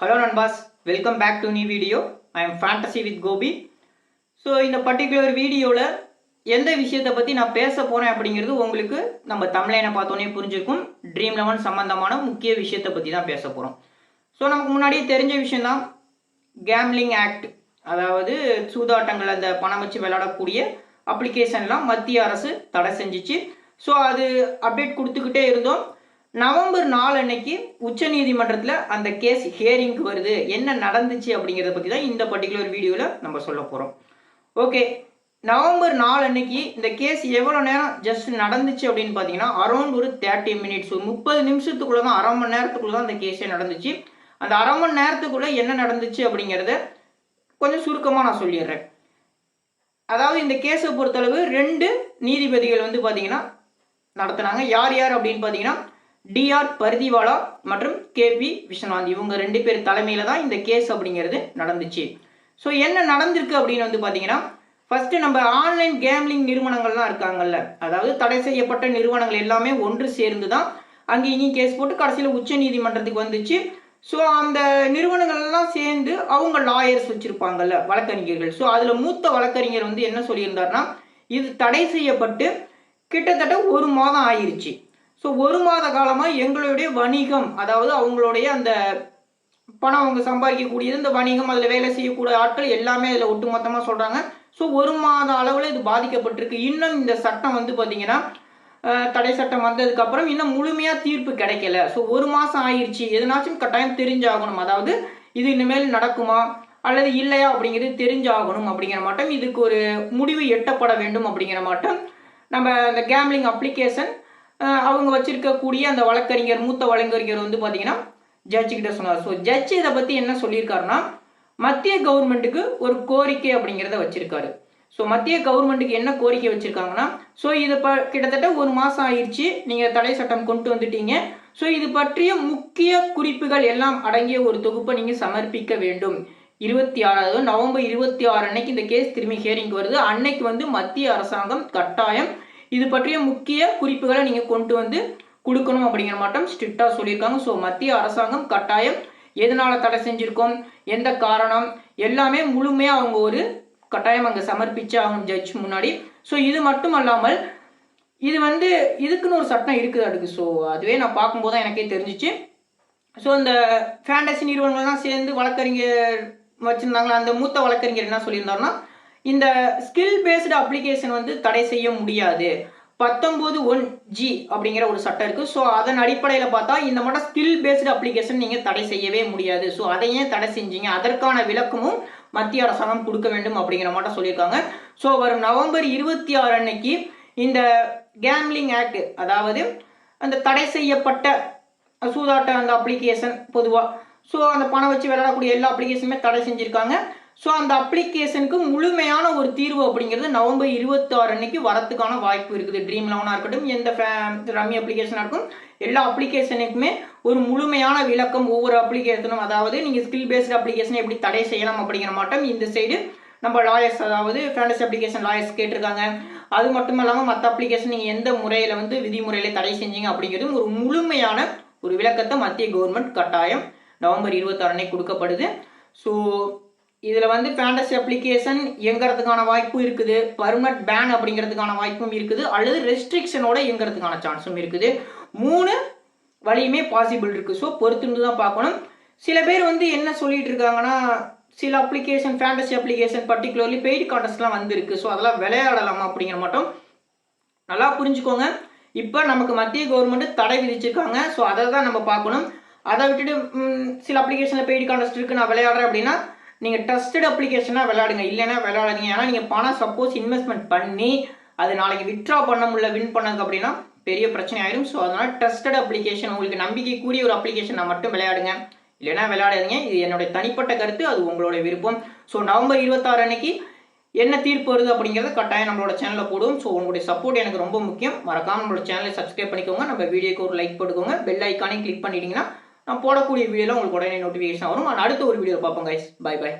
Hello நண்பாஸ். Welcome back to new video I am fantasy with Gopi so இந்த particular வீடியோவில் எந்த விஷயத்தை பற்றி நான் பேச போகிறேன் அப்படிங்கிறது உங்களுக்கு நம்ம தமிழனை பார்த்தோன்னே புரிஞ்சிருக்கும். ட்ரீம் லெவன் சம்மந்தமான முக்கிய விஷயத்தை பற்றி தான் பேச போகிறோம் ஸோ நமக்கு முன்னாடியே தெரிஞ்ச விஷயந்தான் கேம்லிங் ஆக்ட் அதாவது சூதாட்டங்கள் அந்த பணம் வச்சு விளையாடக்கூடிய அப்ளிகேஷன்லாம் மத்திய அரசு தடை செஞ்சிச்சு. ஸோ அது அப்டேட் கொடுத்துக்கிட்டே இருந்தோம். நவம்பர் நாலு அன்னைக்கு உச்ச நீதிமன்றத்தில் அந்த கேஸ் ஹியரிங்க்கு வருது. என்ன நடந்துச்சு அப்படிங்கிறத பற்றி தான் இந்த பர்டிகுலர் வீடியோவில் நம்ம சொல்ல போகிறோம் ஓகே நவம்பர் நாலு அன்னைக்கு இந்த கேஸ் எவ்வளோ நேரம் ஜஸ்ட் நடந்துச்சு அப்படின்னு பார்த்தீங்கன்னா அரௌண்ட் ஒரு தேர்ட்டி மினிட்ஸ் ஒரு முப்பது நிமிஷத்துக்குள்ளே தான் அரை மணி நேரத்துக்குள்ளே தான் அந்த கேஸே நடந்துச்சு. அந்த அரை மணி நேரத்துக்குள்ளே என்ன நடந்துச்சு அப்படிங்கிறத கொஞ்சம் சுருக்கமாக நான் சொல்லிடுறேன். அதாவது இந்த கேஸை பொறுத்தளவு ரெண்டு நீதிபதிகள் வந்து பார்த்தீங்கன்னா நடத்துனாங்க. யார் யார் அப்படின்னு பார்த்தீங்கன்னா டிஆர் பர்திவாலா மற்றும் கேபி விஸ்வநாத். இவங்க ரெண்டு பேர் தலைமையில் தான் இந்த கேஸ் அப்படிங்கிறது நடந்துச்சு. ஸோ என்ன நடந்திருக்கு அப்படின்னு வந்து பார்த்தீங்கன்னா ஃபஸ்ட்டு நம்ம ஆன்லைன் கேம்லிங் நிறுவனங்கள்லாம் இருக்காங்கல்ல. அதாவது தடை செய்யப்பட்ட நிறுவனங்கள் எல்லாமே ஒன்று சேர்ந்து தான் அங்கே இங்கேயும் கேஸ் போட்டு கடைசியில் உச்ச நீதிமன்றத்துக்கு வந்துச்சு. ஸோ அந்த நிறுவனங்கள்லாம் சேர்ந்து அவங்க லாயர்ஸ் வச்சுருப்பாங்கல்ல வழக்கறிஞர்கள். ஸோ அதில் மூத்த வழக்கறிஞர் வந்து என்ன சொல்லியிருந்தாருன்னா இது தடை செய்யப்பட்டு கிட்டத்தட்ட ஒரு மாதம் ஆயிடுச்சு ஸோ ஒரு மாத காலமாக எங்களுடைய வணிகம் அதாவது அவங்களுடைய அந்த பணம் அவங்க சம்பாதிக்கக்கூடியது இந்த வணிகம் அதில் வேலை செய்யக்கூடிய ஆட்கள் எல்லாமே அதில் ஒட்டுமொத்தமாக சொல்கிறாங்க ஸோ ஒரு மாத அளவில் இது பாதிக்கப்பட்டிருக்கு. இன்னும் இந்த சட்டம் வந்து பார்த்தீங்கன்னா தடை சட்டம் வந்ததுக்கப்புறம் இன்னும் முழுமையாக தீர்ப்பு கிடைக்கல. ஸோ ஒரு மாதம் ஆயிடுச்சு எதனாச்சும் கட்டாயம் தெரிஞ்சாகணும். அதாவது இது இனிமேல் நடக்குமா? அல்லது இல்லையா? அப்படிங்கிறது தெரிஞ்சாகணும் அப்படிங்கிற மாட்டம் இதுக்கு ஒரு முடிவு எட்டப்பட வேண்டும் அப்படிங்கிற மாட்டம் நம்ம அந்த கேம்லிங் அப்ளிகேஷன் அவங்க வச்சிருக்கக்கூடிய அந்த வழக்கறிஞர் மூத்த வழக்கறிஞர் வந்து பார்த்தீங்கன்னா ஜட்ஜு கிட்ட சொன்னார். ஸோ ஜட்ஜ் இதை பற்றி என்ன சொல்லியிருக்காருன்னா மத்திய கவர்மெண்ட்டுக்கு ஒரு கோரிக்கை அப்படிங்கிறத வச்சிருக்காரு. ஸோ மத்திய கவர்மெண்ட்டுக்கு என்ன கோரிக்கை வச்சுருக்காங்கன்னா ஸோ இது ப கிட்டத்தட்ட ஒரு மாதம் ஆயிடுச்சு. நீங்கள் தடை சட்டம் கொண்டு வந்துட்டீங்க. ஸோ இது பற்றிய முக்கிய குறிப்புகள் எல்லாம் அடங்கிய ஒரு தொகுப்பை நீங்கள் சமர்ப்பிக்க வேண்டும். இருபத்தி ஆறாவது நவம்பர் இருபத்தி ஆறு அன்னைக்கு இந்த கேஸ் திரும்பி ஹியரிங் வருது. அன்னைக்கு வந்து மத்திய அரசாங்கம் கட்டாயம் இது பற்றிய முக்கிய குறிப்புகளை நீங்கள் கொண்டு வந்து கொடுக்கணும் அப்படிங்கிற மாட்டம் ஸ்ட்ரிக்டாக சொல்லியிருக்காங்க. ஸோ மத்திய அரசாங்கம் கட்டாயம் எதனால் தடை செஞ்சுருக்கோம்? எந்த காரணம்? எல்லாமே முழுமையாக அவங்க ஒரு கட்டாயம் அங்கே சமர்ப்பிச்சு அவங்க ஜட்ஜ் முன்னாடி. ஸோ இது மட்டும் அல்லாமல் இது வந்து இதுக்குன்னு ஒரு சட்டம் இருக்குது அதுக்கு. ஸோ அதுவே நான் பார்க்கும்போது தான் எனக்கே தெரிஞ்சிச்சு. ஸோ இந்த ஃபேண்டசி நிறுவனங்கள்லாம் சேர்ந்து வழக்கறிஞர் வச்சுருந்தாங்களா? அந்த மூத்த வழக்கறிஞர் என்ன சொல்லியிருந்தாருன்னா இந்த ஸ்கில் பேஸ்டு அப்ளிகேஷன் வந்து தடை செய்ய முடியாது. பத்தொம்போது ஒன் ஜி அப்படிங்கிற ஒரு சட்டம் இருக்குது ஸோ அதன் அடிப்படையில் பார்த்தா இந்த மட்டும் ஸ்கில் பேஸ்டு அப்ளிகேஷன் நீங்கள் தடை செய்யவே முடியாது. ஸோ அதையே தடை செஞ்சீங்க. அதற்கான விளக்கமும் மத்திய அரசாங்கம் கொடுக்க வேண்டும் அப்படிங்கிற மாட்டம் சொல்லியிருக்காங்க. ஸோ வரும் நவம்பர் இருபத்தி ஆறு அன்னைக்கு இந்த கேம்லிங் ஆக்ட் அதாவது அந்த தடை செய்யப்பட்ட சூதாட்ட அந்த அப்ளிகேஷன் பொதுவாக ஸோ அந்த பணம் வச்சு விளையாடக்கூடிய எல்லா அப்ளிகேஷனுமே தடை செஞ்சுருக்காங்க. ஸோ அந்த அப்ளிகேஷனுக்கு முழுமையான ஒரு தீர்வு அப்படிங்கிறது நவம்பர் இருபத்தாறு அன்னைக்கு வரத்துக்கான வாய்ப்பு இருக்குது. ட்ரீம் லெவனாக இருக்கட்டும் எந்த ரம்மி அப்ளிகேஷனாக இருக்கும் எல்லா அப்ளிகேஷனுக்குமே ஒரு முழுமையான விளக்கம் ஒவ்வொரு அப்ளிகேஷனும் அதாவது நீங்கள் ஸ்கில் பேஸ்டு அப்ளிகேஷனை எப்படி தடை செய்யலாம் அப்படிங்கிற மாட்டோம் இந்த சைடு நம்ம லாயர்ஸ் அதாவது ஃபேண்டஸ் அப்ளிகேஷன் லாயர்ஸ் கேட்டிருக்காங்க. அது மட்டும் இல்லாமல் மற்ற அப்ளிகேஷன் நீங்கள் எந்த முறையில் வந்து விதிமுறையில் தடை செஞ்சீங்க அப்படிங்கிறது ஒரு முழுமையான ஒரு விளக்கத்தை மத்திய கவர்மெண்ட் கட்டாயம் நவம்பர் இருபத்தாறு அன்னைக்கு கொடுக்கப்படுது. ஸோ இதில் வந்து ஃபேண்டசி அப்ளிகேஷன் இயங்கிறதுக்கான வாய்ப்பும் இருக்குது. பர்மனட் பேன் அப்படிங்கிறதுக்கான வாய்ப்பும் இருக்குது. அல்லது ரெஸ்ட்ரிக்ஷனோட இயங்கிறதுக்கான சான்ஸும் இருக்குது. மூணு வழியுமே பாசிபிள் இருக்குது ஸோ பொறுத்துருந்து தான் பார்க்கணும். சில பேர் வந்து என்ன சொல்லிட்டு இருக்காங்கன்னா சில application fantasy application particularly paid கான்டெஸ்ட்லாம் வந்துருக்கு. ஸோ அதெல்லாம் விளையாடலாமா அப்படிங்கிற மட்டும் நல்லா புரிஞ்சுக்கோங்க. இப்போ நமக்கு மத்திய கவர்மெண்ட் தடை விதிச்சிருக்காங்க. ஸோ அதை தான் நம்ம பார்க்கணும். அதை விட்டுட்டு சில அப்ளிகேஷனில் பெய்டு கான்டெஸ்ட் இருக்குது நான் விளையாடுறேன் அப்படின்னா நீங்கள் ட்ரஸ்டட் அப்ளிகேஷனாக விளையாடுங்க. இல்லைன்னா விளையாடாதீங்க. ஏன்னா நீங்கள் பணம் சப்போஸ் இன்வெஸ்ட்மெண்ட் பண்ணி அது நாளைக்கு வித்ட்ரா பண்ண முடியல வின் பண்ணது அப்படின்னா பெரிய பிரச்சனை ஆயிடும் ஸோ அதனால் ட்ரஸ்டட் அப்ளிகேஷன் உங்களுக்கு நம்பிக்கை கூடிய ஒரு அப்ளிகேஷனை மட்டும் விளையாடுங்க. இல்லைன்னா விளையாடாதீங்க. இது என்னுடைய தனிப்பட்ட கருத்து. அது உங்களோட விருப்பம். ஸோ நவம்பர் இருபத்தாறு அன்னைக்கு என்ன தீர்ப்பு வருது அப்படிங்கிறத கட்டாயம் நம்மளோட சேனலில் போடுவோம். ஸோ உங்களுடைய சப்போர்ட் எனக்கு ரொம்ப முக்கியம். மறக்காம நம்மளோட சேனலை சப்ஸ்கிரைப் பண்ணிக்கோங்க. நம்ம வீடியோக்கு ஒரு லைக் போட்டுக்கோங்க. பெல் ஐக்கானே கிளிக் பண்ணிட்டீங்கன்னா நான் போடக்கூடிய வீடியோவில் உங்களுக்கு உடனே நோட்டிஃபிகேஷன் வரும். அடுத்த ஒரு வீடியோ பார்ப்போம் கைஸ் பை பை